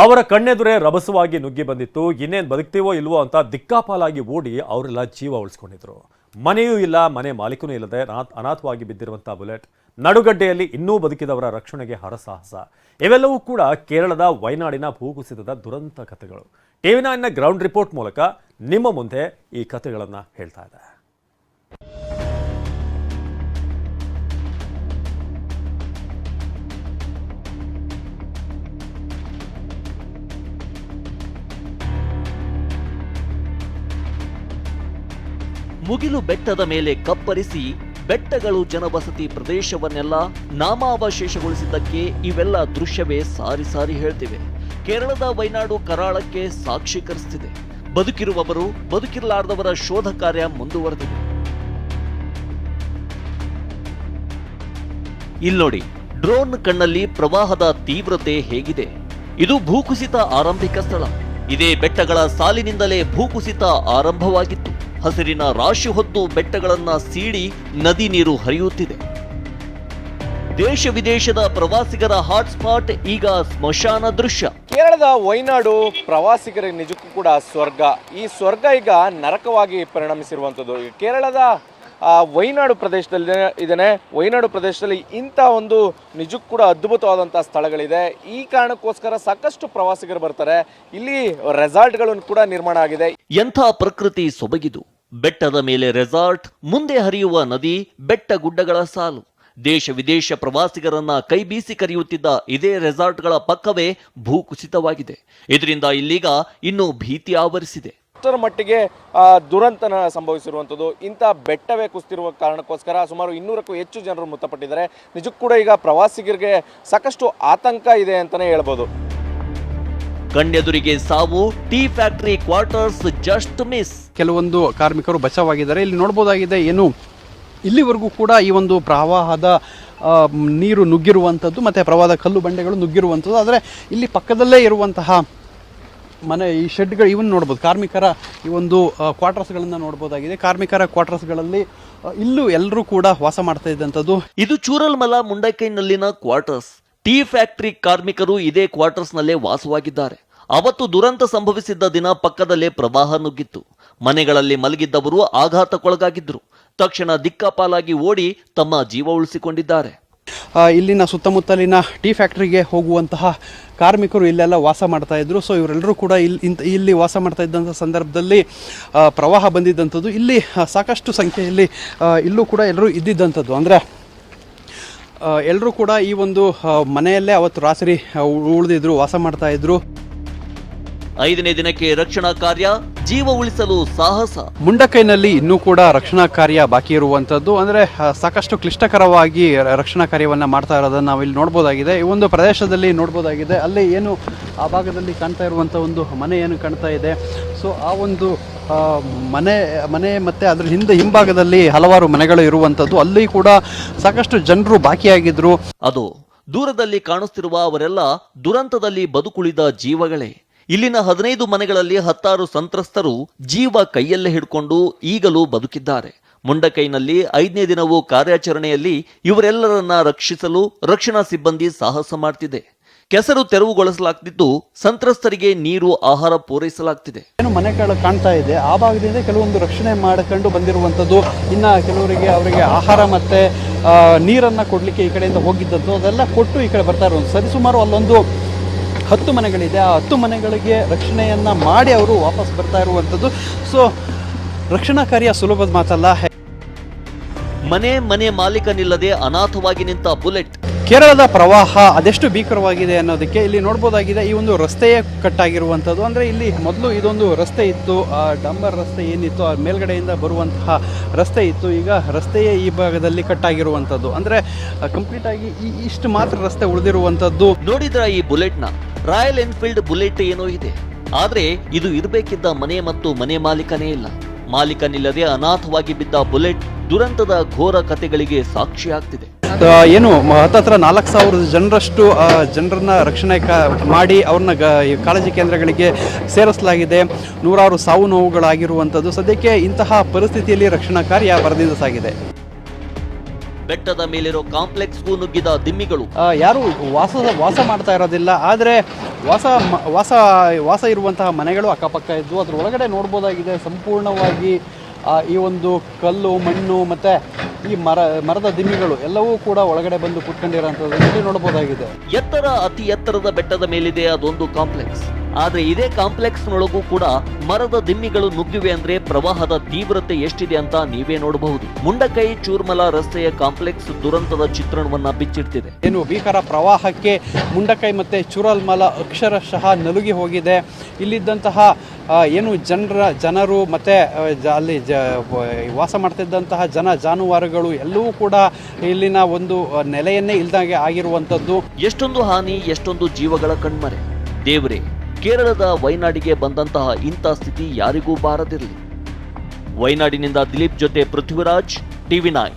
ಅವರ ಕಣ್ಣೆದುರೇ ರಭಸವಾಗಿ ನುಗ್ಗಿ ಬಂದಿತ್ತು. ಇನ್ನೇನು ಬದುಕ್ತೀವೋ ಇಲ್ವೋ ಅಂತ ದಿಕ್ಕಾಪಾಲಾಗಿ ಓಡಿ ಅವರೆಲ್ಲ ಜೀವ ಉಳಿಸ್ಕೊಂಡಿದ್ರು. ಮನೆಯೂ ಇಲ್ಲ, ಮನೆ ಮಾಲೀಕನೂ ಇಲ್ಲದೆ ಅನಾಥವಾಗಿ ಬಿದ್ದಿರುವಂಥ ಬುಲೆಟ್. ನಡುಗಡ್ಡೆಯಲ್ಲಿ ಇನ್ನೂ ಬದುಕಿದವರ ರಕ್ಷಣೆಗೆ ಹರಸಾಹಸ ಇವೆಲ್ಲವೂ ಕೂಡ ಕೇರಳದ ವಯನಾಡಿನ ಭೂಕುಸಿತದ ದುರಂತ ಕಥೆಗಳು. ಟಿವಿ ನೈನ್ನ ಗ್ರೌಂಡ್ ರಿಪೋರ್ಟ್ ಮೂಲಕ ನಿಮ್ಮ ಮುಂದೆ ಈ ಕಥೆಗಳನ್ನು ಹೇಳ್ತಾ ಇದೆ ಮುಗಿಲು ಬೆಟ್ಟದ ಮೇಲೆ ಕಪ್ಪರಿಸಿ ಬೆಟ್ಟಗಳು ಜನವಸತಿ ಪ್ರದೇಶವನ್ನೆಲ್ಲ ನಾಮಾವಶೇಷಗೊಳಿಸಿದ್ದಕ್ಕೆ ಇವೆಲ್ಲ ದೃಶ್ಯವೇ ಸಾರಿ ಸಾರಿ ಹೇಳ್ತಿವೆ. ಕೇರಳದ ವೈನಾಡು ಕರಾಳಕ್ಕೆ ಸಾಕ್ಷೀಕರಿಸ್ತಿದೆ ಬದುಕಿರುವವರು ಬದುಕಿರಲಾರದವರ ಶೋಧ ಕಾರ್ಯ ಮುಂದುವರೆದಿದೆ. ಇಲ್ನೋಡಿ, ಡ್ರೋನ್ ಕಣ್ಣಲ್ಲಿ ಪ್ರವಾಹದ ತೀವ್ರತೆ ಹೇಗಿದೆ. ಇದು ಭೂಕುಸಿತ ಆರಂಭಿಕ ಸ್ಥಳ. ಇದೇ ಬೆಟ್ಟಗಳ ಸಾಲಿನಿಂದಲೇ ಭೂಕುಸಿತ ಆರಂಭವಾಗಿತ್ತು. ಹಸಿರಿನ ರಾಶಿ ಹೊತ್ತು ಬೆಟ್ಟಗಳನ್ನ ಸೀಳಿ ನದಿ ನೀರು ಹರಿಯುತ್ತಿದೆ. ದೇಶ ವಿದೇಶದ ಪ್ರವಾಸಿಗರ ಹಾಟ್ಸ್ಪಾಟ್ ಈಗ ಸ್ಮಶಾನ ದೃಶ್ಯ. ಕೇರಳದ ವೈನಾಡು ಪ್ರವಾಸಿಗರಿಗೆ ನಿಜಕ್ಕೂ ಕೂಡ ಸ್ವರ್ಗ. ಈ ಸ್ವರ್ಗ ಈಗ ನರಕವಾಗಿ ಪರಿಣಮಿಸಿರುವಂಥದ್ದು. ಕೇರಳದ ವೈನಾಡು ಪ್ರದೇಶದಲ್ಲಿ ಇದೇನೆ. ವೈನಾಡು ಪ್ರದೇಶದಲ್ಲಿ ಇಂಥ ಒಂದು ನಿಜಕ್ಕೂ ಕೂಡ ಅದ್ಭುತವಾದಂಥ ಸ್ಥಳಗಳಿದೆ. ಈ ಕಾರಣಕ್ಕೋಸ್ಕರ ಸಾಕಷ್ಟು ಪ್ರವಾಸಿಗರು ಬರ್ತಾರೆ. ಇಲ್ಲಿ ರೆಸಾರ್ಟ್ಗಳನ್ನು ಕೂಡ ನಿರ್ಮಾಣ ಆಗಿದೆ. ಎಂಥ ಪ್ರಕೃತಿ ಸೊಬಗಿದು. ಬೆಟ್ಟದ ಮೇಲೆ ರೆಸಾರ್ಟ್, ಮುಂದೆ ಹರಿಯುವ ನದಿ, ಬೆಟ್ಟ ಗುಡ್ಡಗಳ ಸಾಲು. ದೇಶ ವಿದೇಶ ಪ್ರವಾಸಿಗರನ್ನ ಕೈ ಬೀಸಿ ಕರೆಯುತ್ತಿದ್ದ ಇದೇ ರೆಸಾರ್ಟ್ಗಳ ಪಕ್ಕವೇ ಭೂಕುಸಿತವಾಗಿದೆ. ಇದರಿಂದ ಇಲ್ಲೀಗ ಇನ್ನೂ ಭೀತಿ ಆವರಿಸಿದೆ. ಅಷ್ಟರ ಮಟ್ಟಿಗೆ ದುರಂತನ ಸಂಭವಿಸಿರುವಂಥದ್ದು. ಇಂಥ ಬೆಟ್ಟವೇ ಕುಸ್ತಿರುವ ಕಾರಣಕ್ಕೋಸ್ಕರ ಸುಮಾರು ಇನ್ನೂರಕ್ಕೂ ಹೆಚ್ಚು ಜನರು ಮೃತಪಟ್ಟಿದ್ದಾರೆ. ನಿಜಕ್ಕೂ ಕೂಡ ಈಗ ಪ್ರವಾಸಿಗರಿಗೆ ಸಾಕಷ್ಟು ಆತಂಕ ಇದೆ ಅಂತಲೇ ಹೇಳ್ಬೋದು. ಕಣ್ಣೆದುರಿಗೆ ಸಾವು tea factory quarters just miss. ಕೆಲವೊಂದು ಕಾರ್ಮಿಕರು ಬಚಾವಾಗಿದ್ದಾರೆ. ಇಲ್ಲಿ ನೋಡ್ಬೋದಾಗಿದೆ ಏನು ಇಲ್ಲಿವರೆಗೂ ಕೂಡ ಈ ಒಂದು ಪ್ರವಾಹದ ನೀರು ನುಗ್ಗಿರುವಂಥದ್ದು ಮತ್ತು ಪ್ರವಾಹದ ಕಲ್ಲು ಬಂಡೆಗಳು ನುಗ್ಗಿರುವಂಥದ್ದು. ಆದರೆ ಇಲ್ಲಿ ಪಕ್ಕದಲ್ಲೇ ಇರುವಂತಹ ಮನೆ ಈ ಶೆಡ್ಗಳು ಇವನ್ನು ನೋಡ್ಬೋದು. ಕಾರ್ಮಿಕರ ಈ ಒಂದು ಕ್ವಾರ್ಟರ್ಸ್ಗಳನ್ನು ನೋಡ್ಬೋದಾಗಿದೆ. ಕಾರ್ಮಿಕರ ಕ್ವಾರ್ಟರ್ಸ್ಗಳಲ್ಲಿ ಇಲ್ಲೂ ಎಲ್ಲರೂ ಕೂಡ ವಾಸ ಮಾಡ್ತಾ ಇದ್ದಂಥದ್ದು. ಇದು ಚೂರಲ್ಮಲ ಮುಂಡಕೈನಲ್ಲಿನ ಕ್ವಾರ್ಟರ್ಸ್ ಟೀ ಫ್ಯಾಕ್ಟರಿ ಕಾರ್ಮಿಕರು ಇದೇ ಕ್ವಾರ್ಟರ್ಸ್ನಲ್ಲೇ ವಾಸವಾಗಿದ್ದಾರೆ. ಅವತ್ತು ದುರಂತ ಸಂಭವಿಸಿದ್ದ ದಿನ ಪಕ್ಕದಲ್ಲೇ ಪ್ರವಾಹ ನುಗ್ಗಿತ್ತು. ಮನೆಗಳಲ್ಲಿ ಮಲಗಿದ್ದವರು ಆಘಾತಕ್ಕೊಳಗಾಗಿದ್ದರು ತಕ್ಷಣ ದಿಕ್ಕಾಪಾಲಾಗಿ ಓಡಿ ತಮ್ಮ ಜೀವ ಉಳಿಸಿಕೊಂಡಿದ್ದಾರೆ. ಇಲ್ಲಿನ ಸುತ್ತಮುತ್ತಲಿನ ಟೀ ಫ್ಯಾಕ್ಟ್ರಿಗೆ ಹೋಗುವಂತಹ ಕಾರ್ಮಿಕರು ಇಲ್ಲೆಲ್ಲ ವಾಸ ಮಾಡ್ತಾ ಸೊ ಇವರೆಲ್ಲರೂ ಕೂಡ ಇಲ್ಲಿ ಇಂತ, ಇಲ್ಲಿ ವಾಸ ಮಾಡ್ತಾ ಇದ್ದಂಥ ಸಂದರ್ಭದಲ್ಲಿ ಪ್ರವಾಹ ಬಂದಿದ್ದಂಥದ್ದು. ಇಲ್ಲಿ ಸಾಕಷ್ಟು ಸಂಖ್ಯೆಯಲ್ಲಿ ಇಲ್ಲೂ ಕೂಡ ಎಲ್ಲರೂ ಇದ್ದಿದ್ದಂಥದ್ದು. ಅಂದರೆ ಎಲ್ಲರೂ ಕೂಡ ಈ ಒಂದು ಮನೆಯಲ್ಲೇ ಅವತ್ತು ರಾತ್ರಿ ಉಳಿದಿದ್ರು, ವಾಸ ಮಾಡ್ತಾ ಇದ್ರು. ಐದನೇ ದಿನಕ್ಕೆ ರಕ್ಷಣಾ ಕಾರ್ಯ ಜೀವ ಉಳಿಸಲು ಸಾಹಸ. ಮುಂಡಕೈನಲ್ಲಿ ಇನ್ನೂ ಕೂಡ ರಕ್ಷಣಾ ಕಾರ್ಯ ಬಾಕಿ ಇರುವಂತದ್ದು. ಅಂದ್ರೆ ಸಾಕಷ್ಟು ಕ್ಲಿಷ್ಟಕರವಾಗಿ ರಕ್ಷಣಾ ಕಾರ್ಯವನ್ನ ಮಾಡ್ತಾ ಇರೋದನ್ನ ನಾವು ಇಲ್ಲಿ ನೋಡ್ಬೋದಾಗಿದೆ. ಈ ಒಂದು ಪ್ರದೇಶದಲ್ಲಿ ನೋಡ್ಬೋದಾಗಿದೆ. ಅಲ್ಲಿ ಏನು ಆ ಭಾಗದಲ್ಲಿ ಕಾಣ್ತಾ ಇರುವಂಥ ಒಂದು ಮನೆ ಏನು ಕಾಣ್ತಾ ಇದೆ. ಸೊ ಆ ಒಂದು ಮನೆ ಮನೆ ಮತ್ತು ಅದರ ಹಿಂದೆ ಹಿಂಭಾಗದಲ್ಲಿ ಹಲವಾರು ಮನೆಗಳು ಇರುವಂಥದ್ದು ಅಲ್ಲಿ ಕೂಡ ಸಾಕಷ್ಟು ಜನರು ಬಾಕಿಯಾಗಿದ್ರು. ಅದು ದೂರದಲ್ಲಿ ಕಾಣಿಸ್ತಿರುವ ಅವರೆಲ್ಲ ದುರಂತದಲ್ಲಿ ಬದುಕುಳಿದ ಜೀವಗಳೇ. ಇಲ್ಲಿನ ಹದಿನೈದು ಮನೆಗಳಲ್ಲಿ ಹತ್ತಾರು ಸಂತ್ರಸ್ತರು ಜೀವ ಕೈಯಲ್ಲೇ ಹಿಡ್ಕೊಂಡು ಈಗಲೂ ಬದುಕಿದ್ದಾರೆ. ಮುಂಡಕೈನಲ್ಲಿ ಐದನೇ ದಿನವೂ ಕಾರ್ಯಾಚರಣೆಯಲ್ಲಿ ಇವರೆಲ್ಲರನ್ನ ರಕ್ಷಿಸಲು ರಕ್ಷಣಾ ಸಿಬ್ಬಂದಿ ಸಾಹಸ ಮಾಡ್ತಿದೆ. ಕೆಸರು ತೆರವುಗೊಳಿಸಲಾಗ್ತಿದ್ದು ಸಂತ್ರಸ್ತರಿಗೆ ನೀರು, ಆಹಾರ ಪೂರೈಸಲಾಗ್ತಿದೆ. ಏನು ಮನೆಗಳು ಕಾಣ್ತಾ ಇದೆ. ಆ ಭಾಗದಿಂದ ಕೆಲವೊಂದು ರಕ್ಷಣೆ ಮಾಡ್ಕೊಂಡು ಬಂದಿರುವಂಥದ್ದು ಇನ್ನ ಕೆಲವರಿಗೆ ಅವರಿಗೆ ಆಹಾರ ಮತ್ತೆ ನೀರನ್ನು ಕೊಡಲಿಕ್ಕೆ ಈ ಕಡೆಯಿಂದ ಹೋಗಿದ್ದದ್ದು, ಅದೆಲ್ಲ ಕೊಟ್ಟು ಈ ಕಡೆ ಬರ್ತಾ ಇರುವಂಥ ಸರಿಸುಮಾರು ಅಲ್ಲೊಂದು ಹತ್ತು ಮನೆಗಳಿದೆ. ಆ ಹತ್ತು ಮನೆಗಳಿಗೆ ರಕ್ಷಣೆಯನ್ನು ಮಾಡಿ ಅವರು ವಾಪಸ್ ಬರ್ತಾ ಇರುವಂಥದ್ದು. ಸೊ ರಕ್ಷಣಾ ಕಾರ್ಯ ಸುಲಭದ ಮಾತಲ್ಲ. ಮನೆ ಮನೆ ಮಾಲೀಕನಿಲ್ಲದೆ ಅನಾಥವಾಗಿ ನಿಂತ ಬುಲೆಟ್. ಕೇರಳದ ಪ್ರವಾಹ ಅದೆಷ್ಟು ಭೀಕರವಾಗಿದೆ ಅನ್ನೋದಕ್ಕೆ ಇಲ್ಲಿ ನೋಡ್ಬೋದಾಗಿದೆ. ಈ ಒಂದು ರಸ್ತೆಯೇ ಕಟ್ಟಾಗಿರುವಂಥದ್ದು. ಅಂದರೆ ಇಲ್ಲಿ ಮೊದಲು ಇದೊಂದು ರಸ್ತೆ ಇತ್ತು. ಆ ಡಂಬರ್ ರಸ್ತೆ ಏನಿತ್ತು ಆ ಮೇಲ್ಗಡೆಯಿಂದ ಬರುವಂತಹ ರಸ್ತೆ ಇತ್ತು. ಈಗ ರಸ್ತೆಯೇ ಈ ಭಾಗದಲ್ಲಿ ಕಟ್ಟಾಗಿರುವಂಥದ್ದು. ಅಂದರೆ ಕಂಪ್ಲೀಟಾಗಿ ಈ ಇಷ್ಟು ಮಾತ್ರ ರಸ್ತೆ ಉಳಿದಿರುವಂಥದ್ದು. ನೋಡಿದ್ರ ಈ ಬುಲೆಟ್ನ? ರಾಯಲ್ ಎನ್ಫೀಲ್ಡ್ ಬುಲೆಟ್ ಏನೋ ಇದೆ. ಆದರೆ ಇದು ಇರಬೇಕಿದ್ದ ಮನೆ ಮತ್ತು ಮನೆ ಮಾಲೀಕನೇ ಇಲ್ಲ. ಮಾಲೀಕನಿಲ್ಲದೆ ಅನಾಥವಾಗಿ ಬಿದ್ದ ಬುಲೆಟ್ ದುರಂತದ ಘೋರ ಕಥೆಗಳಿಗೆ ಸಾಕ್ಷಿಯಾಗ್ತಿದೆ ಏನು ಹತ್ತತ್ರ ನಾಲ್ಕು ಸಾವಿರದ ಜನರಷ್ಟು ಜನರನ್ನು ರಕ್ಷಣೆ ಕಾ ಮಾಡಿ ಅವ್ರನ್ನ ಕಾಳಜಿ ಕೇಂದ್ರಗಳಿಗೆ ಸೇರಿಸಲಾಗಿದೆ. ನೂರಾರು ಸಾವು ನೋವುಗಳಾಗಿರುವಂಥದ್ದು. ಸದ್ಯಕ್ಕೆ ಇಂತಹ ಪರಿಸ್ಥಿತಿಯಲ್ಲಿ ರಕ್ಷಣಾ ಕಾರ್ಯ ಬರದಿಂದ ಸಾಗಿದೆ. ಬೆಟ್ಟದ ಮೇಲಿರೋ ಕಾಂಪ್ಲೆಕ್ಸ್ಗೂ ನುಗ್ಗಿದ ದಿಮ್ಮಿಗಳು. ಯಾರು ವಾಸ ವಾಸ ಮಾಡ್ತಾ ಇರೋದಿಲ್ಲ. ಆದರೆ ವಾಸ ವಾಸ ವಾಸ ಇರುವಂತಹ ಮನೆಗಳು ಅಕ್ಕಪಕ್ಕ ಇದ್ದು ಅದರ ಒಳಗಡೆ ನೋಡ್ಬೋದಾಗಿದೆ. ಸಂಪೂರ್ಣವಾಗಿ ಈ ಒಂದು ಕಲ್ಲು, ಮಣ್ಣು ಮತ್ತೆ ಈ ಮರ, ಮರದ ದಿಮ್ಮಿಗಳು ಎಲ್ಲವೂ ಕೂಡ ಒಳಗಡೆ ಬಂದು ಕುತ್ಕೊಂಡಿರೋಂಥದ್ದು ಇಲ್ಲಿ ನೋಡಬಹುದಾಗಿದೆ ಎತ್ತರ ಅತಿ ಎತ್ತರದ ಬೆಟ್ಟದ ಮೇಲಿದೆ ಅದೊಂದು ಕಾಂಪ್ಲೆಕ್ಸ್. ಆದ್ರೆ ಇದೇ ಕಾಂಪ್ಲೆಕ್ಸ್ನೊಳಗೂ ಕೂಡ ಮರದ ದಿಮ್ಮಿಗಳು ನುಗ್ಗಿವೆ ಅಂದ್ರೆ ಪ್ರವಾಹದ ತೀವ್ರತೆ ಎಷ್ಟಿದೆ ಅಂತ ನೀವೇ ನೋಡಬಹುದು. ಮುಂಡಕೈ ಚೂರ್ಮಲ ರಸ್ತೆಯ ಕಾಂಪ್ಲೆಕ್ಸ್ ದುರಂತದ ಚಿತ್ರಣವನ್ನ ಬಿಚ್ಚಿಡ್ತಿದೆ. ಏನು ಭೀಕರ ಪ್ರವಾಹಕ್ಕೆ ಮುಂಡಕೈ ಮತ್ತೆ ಚೂರಲ್ಮಲ ಅಕ್ಷರಶಃ ನಲುಗಿ ಹೋಗಿದೆ. ಇಲ್ಲಿದ್ದಂತಹ ಏನು ಜನರ ಜನರು ಮತ್ತು ಅಲ್ಲಿ ಜ ವಾಸ ಮಾಡ್ತಿದ್ದಂತಹ ಜನ ಜಾನುವಾರುಗಳು ಎಲ್ಲವೂ ಕೂಡ ಇಲ್ಲಿನ ಒಂದು ನೆಲೆಯನ್ನೇ ಇಲ್ದಂಗೆ ಆಗಿರುವಂಥದ್ದು. ಎಷ್ಟೊಂದು ಹಾನಿ ಎಷ್ಟೊಂದು ಜೀವಗಳ ಕಣ್ಮರೆ. ದೇವ್ರೆ ಕೇರಳದ ವೈನಾಡಿಗೆ ಬಂದಂತಹ ಇಂಥ ಸ್ಥಿತಿ ಯಾರಿಗೂ ಬಾರದಿರಲಿ. ವೈನಾಡಿನಿಂದ ದಿಲೀಪ್ ಜೊತೆ ಪೃಥ್ವಿರಾಜ್ ಟಿವಿ ನೈನ್.